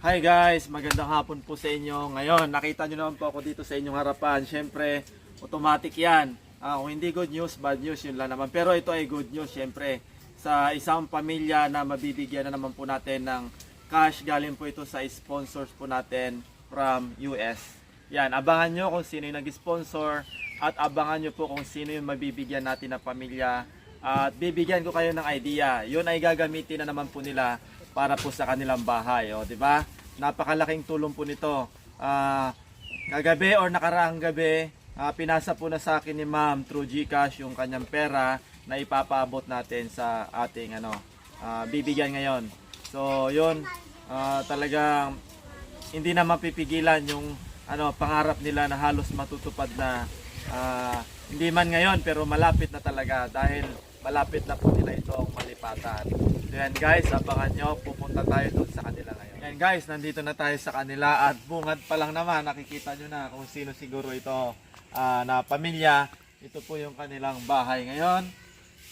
Hi guys, magandang hapon po sa inyo. Ngayon, nakita nyo naman po ako dito sa inyong harapan. Siyempre, automatic yan. Ah, kung hindi good news, bad news, yun lang naman. Pero ito ay good news, siyempre. Sa isang pamilya na mabibigyan na naman po natin ng cash, galing po ito sa sponsors po natin from US. Yan, abangan nyo kung sino yung nag-sponsor at abangan nyo po kung sino yung mabibigyan natin na pamilya. At bibigyan ko kayo ng idea. Yun ay gagamitin na naman po nila para po sa kanilang bahay, o, di ba? Napakalaking tulong po nito. Ah, kagabi or nakaraang gabi, ah, pinasa po na sa akin ni Ma'am through GCash yung kanyang pera na ipapaabot natin sa ating ano, ah, bibigyan ngayon. So, yun, ah, talagang hindi na mapipigilan yung ano pangarap nila na halos matutupad na ah, hindi man ngayon pero malapit na talaga dahil malapit na po nila ito ang malipatan. So yan guys, abangan nyo, pupunta tayo doon sa kanila ngayon. Yan guys, nandito na tayo sa kanila at bungad pa lang naman, nakikita nyo na kung sino siguro ito ah, na pamilya. Ito po yung kanilang bahay ngayon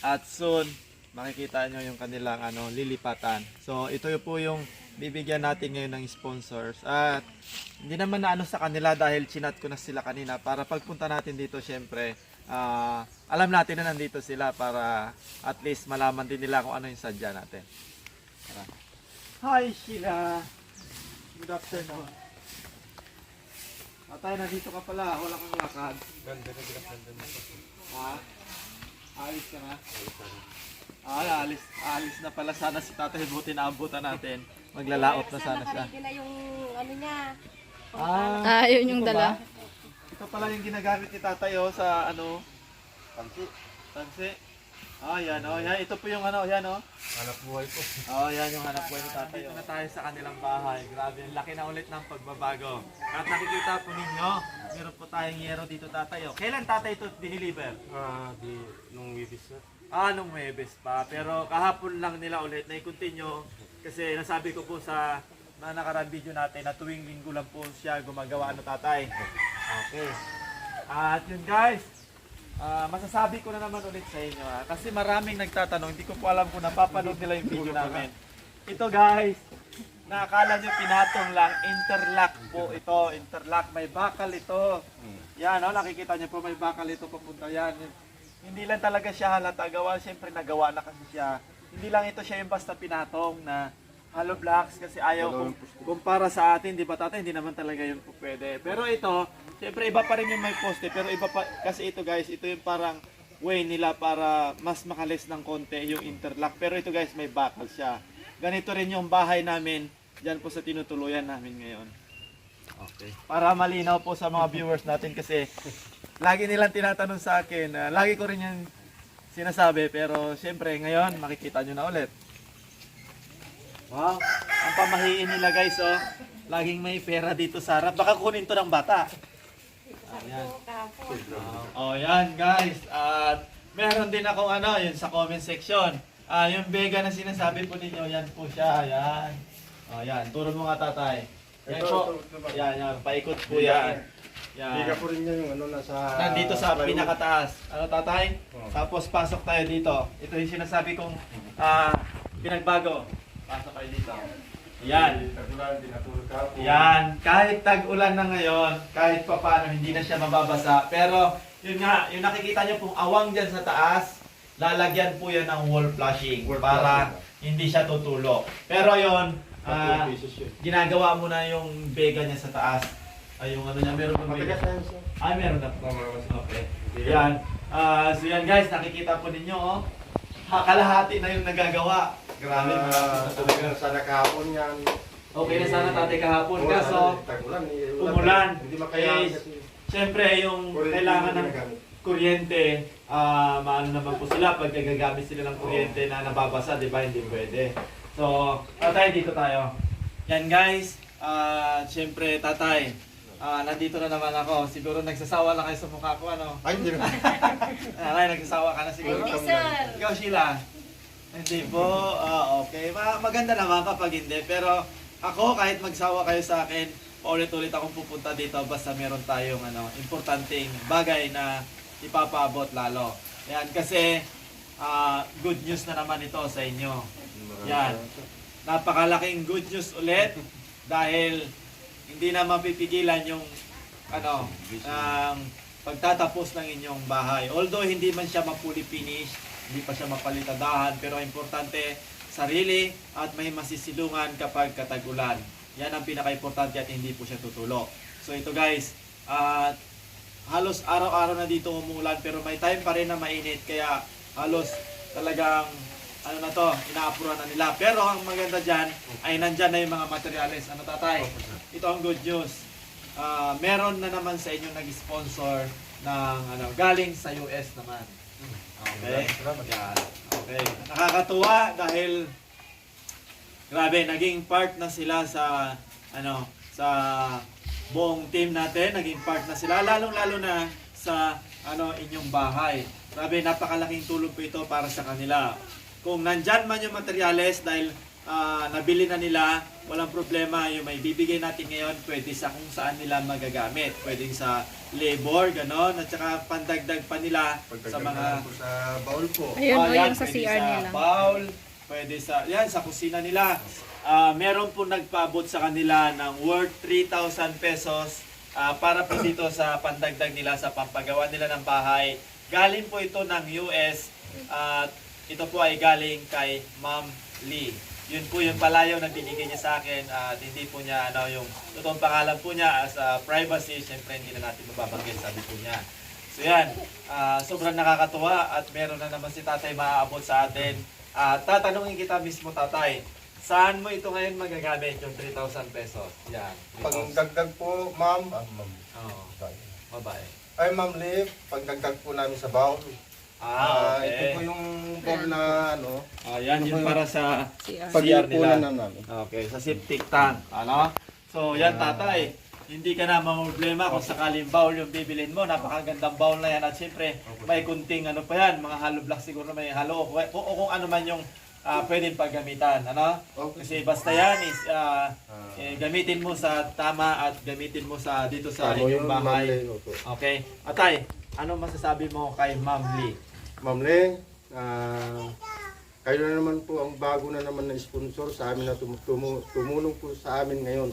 at soon makikita nyo yung kanilang ano, lilipatan. So ito po yung bibigyan natin ngayon ng sponsors at hindi naman na ano sa kanila dahil chinat ko na sila kanina para pagpunta natin dito syempre ah, alam natin na nandito sila para at least malaman din nila kung ano yung sadya natin. Tara. Hi Sheila! Good afternoon. Atay, nandito ka pala. Wala kang lakad. Ganda na pinaganda mo. Ha? Alis ka na? Ah, alis, alis na pala sana si tatay. Buti na abutan natin. Maglalaot na sana siya. Nakaready na yung ano niya. Ah, Ah, yun yung dala. ba? Ito pala yung ginagamit ni tatay oh, sa ano, Pansi. tansi. Ah, yan oh, yan. Ito po yung ano, yan oh. Anak buhay ko. Oh, yan yung hanap buhay ni tatay. Dito na tayo sa kanilang bahay. Grabe, ang laki na ulit ng pagbabago. At nakikita po ninyo, meron po tayong yero dito tatay. Oh. Kailan tatay ito diniliver? Ah, di, nung wibis na. Ah, nung Webes pa. Pero kahapon lang nila ulit na i-continue. Kasi nasabi ko po sa na nakarang video natin na tuwing linggo lang po siya gumagawa ano tatay. Okay. At yun guys, ah, masasabi ko na naman ulit sa inyo ha. Kasi maraming nagtatanong, hindi ko po alam kung napapanood nila yung video namin. Ito guys, nakakala nyo pinatong lang, interlock po ito, interlock, may bakal ito. Yan, oh, nakikita nyo po may bakal ito papunta yan. Hindi lang talaga siya halata gawa, siyempre nagawa na kasi siya. Hindi lang ito siya yung basta pinatong na hollow blocks kasi ayaw kung kumpara sa atin, di ba tatay, hindi naman talaga yun po pwede. Pero ito, siyempre iba pa rin yung may poste, pero iba pa, kasi ito guys, ito yung parang way nila para mas makalis ng konti yung interlock. Pero ito guys, may bakal siya. Ganito rin yung bahay namin, dyan po sa tinutuluyan namin ngayon. Okay. Para malinaw po sa mga viewers natin kasi lagi nilang tinatanong sa akin, ah, lagi ko rin yung sinasabi pero siyempre ngayon makikita nyo na ulit. Wow, ang pamahiin nila guys oh. Laging may pera dito sa harap. Baka kunin to ng bata. Ayan. Oh, yan guys. At meron din akong ano, yun sa comment section. Ah, yung Vega na sinasabi po ninyo, yan po siya. Ayan. Oh, yan. Turo mo nga tatay. Yan Ito, po. ito? Yan, yan. Paikot po yan. Biga Yan. po rin niya yung ano nasa... Nandito sa plywood. pinakataas. Ano tatay? Oo. Tapos pasok tayo dito. Ito yung sinasabi kong ah, pinagbago. Pasok kayo dito. Yan. Tagulan, di natulog ka po. Yan, kahit tag-ulan na ngayon, kahit pa paano hindi na siya mababasa. Pero yun nga, yung nakikita nyo pong awang dyan sa taas, lalagyan po yan ng wall flushing Wall para flushing. hindi siya tutulo. Pero yon ah, Tatlong pieces yun. ginagawa mo na yung bega niya sa taas. Ay, yung ano niya, meron na yun sir. Ay, meron na po. Okay. Yan. Ah, so yan guys, nakikita po ninyo, oh. Ha, kalahati na yung nagagawa. Grabe, Ah, malapit na talaga. sana kahapon yan. Okay na sana tatay kahapon. Wala, Kaso, tagulan, eh, umulan. Hindi makaya Eh. Siyempre, yung kailangan ng kuryente, ah maano naman po sila pag nagagamit sila ng kuryente na nababasa, di ba? Hindi pwede. So, tatay, dito tayo. Yan guys, ah siyempre tatay, ah nandito na naman ako. Siguro nagsasawa lang kayo sa mukha ko, ano? Ay, hindi na. Tatay, nagsasawa ka na siguro. Hindi, sir. Ikaw, Sheila? Hindi po. Ah, okay. Ma- maganda naman kapag hindi. Pero ako, kahit magsawa kayo sa akin, paulit-ulit akong pupunta dito basta meron tayong ano, importanteng bagay na ipapaabot lalo. Yan, kasi ah, good news na naman ito sa inyo. Yan. Napakalaking good news ulit dahil hindi na mapipigilan yung ano, ang pagtatapos ng inyong bahay. Although hindi man siya mapuli finish, hindi pa siya mapalitadahan, pero importante sarili at may masisilungan kapag katagulan. Yan ang pinaka-importante at hindi po siya tutulo. So ito guys, at halos araw-araw na dito umuulan pero may time pa rin na mainit kaya halos talagang ano na to, inaapuran na nila. Pero ang maganda dyan ay nandyan na yung mga materials. Ano tatay? Ito ang good news. Ah, meron na naman sa inyo nag-sponsor ng ano, galing sa US naman. Okay? Okay. Nakakatuwa dahil grabe, naging part na sila sa ano, sa buong team natin, naging part na sila lalong-lalo na sa ano inyong bahay. Grabe, napakalaking tulong po ito para sa kanila. Kung nandyan man yung materyales dahil ah, nabili na nila, walang problema. Yung may bibigay natin ngayon, pwede sa kung saan nila magagamit. Pwede sa labor, ganon. At saka pandagdag pa nila sa mga po sa baul po. Ayun, o, yan, yung sa pwede CR nila. bowl, pwede sa, yan, sa kusina nila. Ah, meron po nagpaabot sa kanila ng worth 3,000 pesos ah, para po dito sa pandagdag nila sa pampagawa nila ng bahay. Galing po ito ng US at ito po ay galing kay Ma'am Lee. Yun po yung palayaw na binigay niya sa akin at hindi po niya ano yung totoong pangalan po niya as a privacy, syempre hindi na natin mababanggit sabi po niya. So yan, ah, sobrang nakakatuwa at meron na naman si tatay maaabot sa atin. At tatanungin kita mismo tatay, saan mo ito ngayon magagamit yung 3,000 pesos? Yan. 3,000. Pagdagdag po, ma'am. Ah, ma'am. Oo, babae. Ay, ma'am Liv, pagdagdag po namin sa baul. Ah, Ito okay. po yung bowl na ano, Ah, yan yun para sa CR. Nila. na namin. Okay, sa septic tank. Ano? So, yan tatay. Hindi ka na problema kung sakaling bowl yung bibilin mo. Napakagandang bowl na yan. At siyempre, may kunting ano pa yan. Mga hollow block siguro may halo. O, o, o kung ano man yung ah, pwedeng paggamitan. Ano? Okay. Kasi basta yan is ah, eh, gamitin mo sa tama at gamitin mo sa dito sa inyong bahay. Okay. Atay, ano masasabi mo kay Ma'am Lee? Ma'am Lee, ah, kayo na naman po ang bago na naman na sponsor sa amin na tum- tumu- tumulong po sa amin ngayon.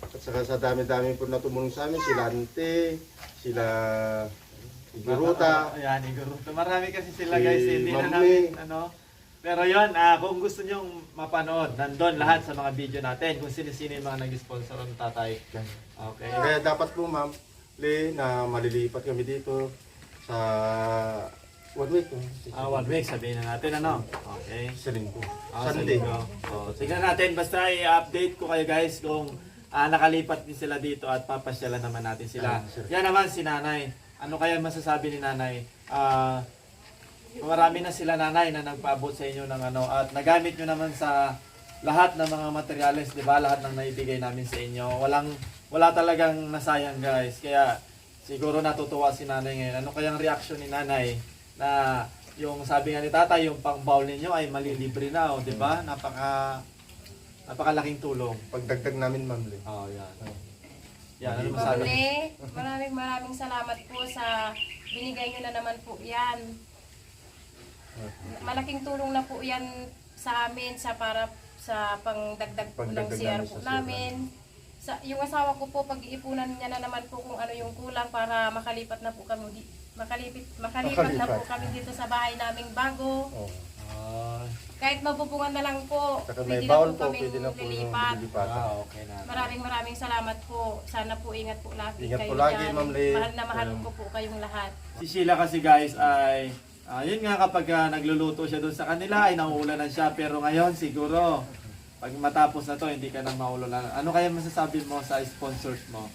At saka sa dami-dami po na tumulong sa amin, sila Ante, sila Iguruta, Ayan, Iguruta. Marami kasi sila Si guys, hindi na Ma'am namin, Lee. ano. Pero yon ah, kung gusto nyong mapanood, nandun lahat sa mga video natin, kung sino-sino yung mga nag-sponsor ng tatay. Okay. Kaya dapat po ma'am, na malilipat kami dito sa one week. Ah, one week, sabihin na natin, ano. Okay. Sa linggo. Ah, Sunday. sa linggo. Oh, tignan natin, basta i-update ko kayo guys kung ah, nakalipat din sila dito at papasyalan naman natin sila. Ah. Yan naman si nanay. Ano kaya masasabi ni nanay? Ah, marami na sila nanay na nagpaabot sa inyo ng ano at nagamit nyo naman sa lahat ng mga materyales, 'di ba? Lahat ng naibigay namin sa inyo. Walang wala talagang nasayang, guys. Kaya siguro natutuwa si nanay ngayon. Ano kayang reaction ni nanay na yung sabi nga ni tatay, yung pang-bowl ninyo ay malilibre na, oh, 'di ba? Napaka napakalaking tulong. Pagdagdag namin ma'am. Oh, yan. Yan, ano masabi? Mabli, maraming maraming salamat po sa binigay nyo na naman po yan. Malaking tulong na po yan sa amin sa para sa pangdagdag po ng Pagdagdag CR namin po sa CR. namin. Sa, yung asawa ko po, pag-iipunan niya na naman po kung ano yung kulang para makalipat na po kami di, makalipit, makalipat, na po Makalipat. kami dito sa bahay naming bago. Oh. Ah, Kahit mabubungan na lang po, Saka may pwede na po po, kaming pwede na po yung lilipat. ah, okay na. Maraming maraming salamat po. Sana po ingat po lagi Ingat kayo po lagi, dyan. Ma'am Lee. Mahal na mahal ko po kayong lahat. Si Sheila kasi guys ay ah, yun nga kapag ah, nagluluto siya doon sa kanila ay nauulanan siya pero ngayon siguro pag matapos na to hindi ka nang maulanan. Ano kaya masasabi mo sa sponsors mo?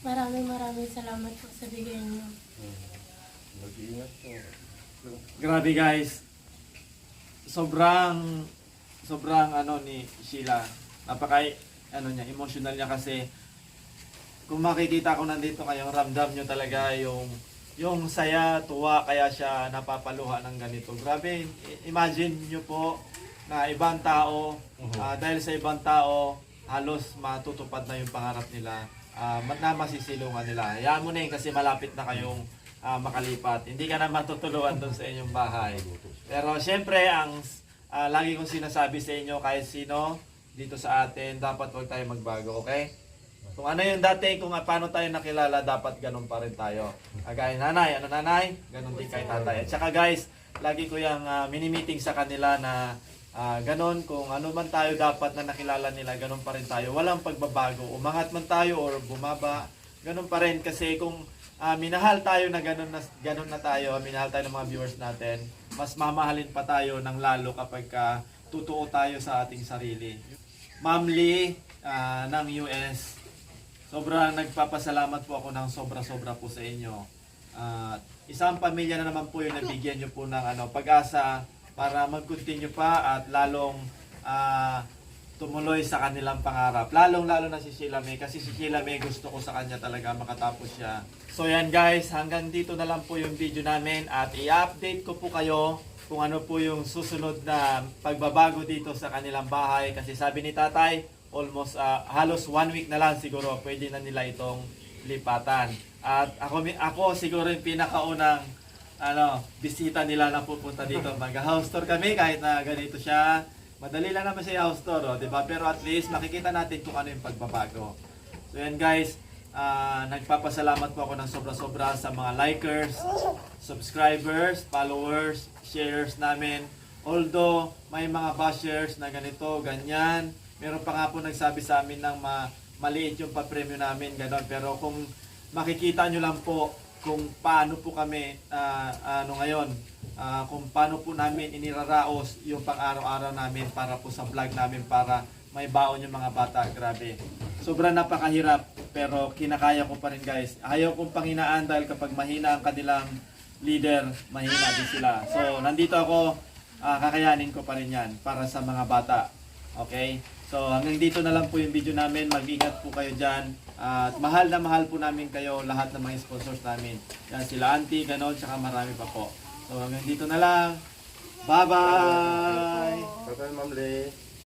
Maraming maraming salamat po sa bigay niyo. Mag-iingat po. Grabe guys. Sobrang sobrang ano ni Sheila. Napaka ano niya, emotional niya kasi kung makikita ko nandito kayo, ramdam nyo talaga yung yung saya, tuwa, kaya siya napapaluha ng ganito. Grabe, imagine nyo po na ibang tao, ah, dahil sa ibang tao, halos matutupad na yung pangarap nila, ma- na masisilungan nila. Hayaan mo na yun kasi malapit na kayong ah, makalipat. Hindi ka na matutuluan doon sa inyong bahay. Pero syempre, ang ah, lagi kong sinasabi sa inyo, kahit sino, dito sa atin, dapat huwag tayo magbago, okay? Kung ano yung dati, kung paano tayo nakilala, dapat ganun pa rin tayo. Kagaya nanay, ano nanay? Ganun din kay tatay. At saka guys, lagi ko yung ah, mini-meeting sa kanila na ah, ganun, kung ano man tayo dapat na nakilala nila, ganun pa rin tayo. Walang pagbabago. Umangat man tayo or bumaba, ganun pa rin. Kasi kung ah, minahal tayo na ganun na, ganun na tayo, minahal tayo ng mga viewers natin, mas mamahalin pa tayo ng lalo kapag ka totoo tayo sa ating sarili. Ma'am Lee ah, ng US, sobrang nagpapasalamat po ako ng sobra-sobra po sa inyo. At isang pamilya na naman po yung nabigyan nyo po ng ano, pag-asa para mag-continue pa at lalong ah, tumuloy sa kanilang pangarap. Lalong-lalo na si Sheila May kasi si Sheila May gusto ko sa kanya talaga makatapos siya. So yan guys, hanggang dito na lang po yung video namin at i-update ko po kayo kung ano po yung susunod na pagbabago dito sa kanilang bahay kasi sabi ni tatay almost ah, halos one week na lang siguro pwede na nila itong lipatan. At ako, ako siguro yung pinakaunang ano, bisita nila na pupunta dito. Mag-house tour kami kahit na ganito siya. Madali lang naman siya house tour, oh, 'di ba? Pero at least makikita natin kung ano yung pagbabago. So yan guys, ah, nagpapasalamat po ako ng sobra-sobra sa mga likers, subscribers, followers, shares namin. Although may mga bashers na ganito, ganyan, meron pa nga po nagsabi sa amin ng ma maliit yung pa-premyo namin, gano'n. Pero kung makikita nyo lang po kung paano po kami, ah, ano ngayon, ah, kung paano po namin iniraraos yung pang-araw-araw namin para po sa vlog namin para may baon yung mga bata, grabe. Sobrang napakahirap pero kinakaya ko pa rin guys. Ayaw kong panghinaan dahil kapag mahina ang kanilang leader, mahina din sila. So, nandito ako, ah, kakayanin ko pa rin yan para sa mga bata. Okay? So, hanggang dito na lang po yung video namin. Mag-ingat po kayo dyan. At mahal na mahal po namin kayo, lahat ng mga sponsors namin. Yan sila auntie, ganon, tsaka marami pa po. So, hanggang dito na lang. Bye-bye! Bye-bye, Ma'am Lee.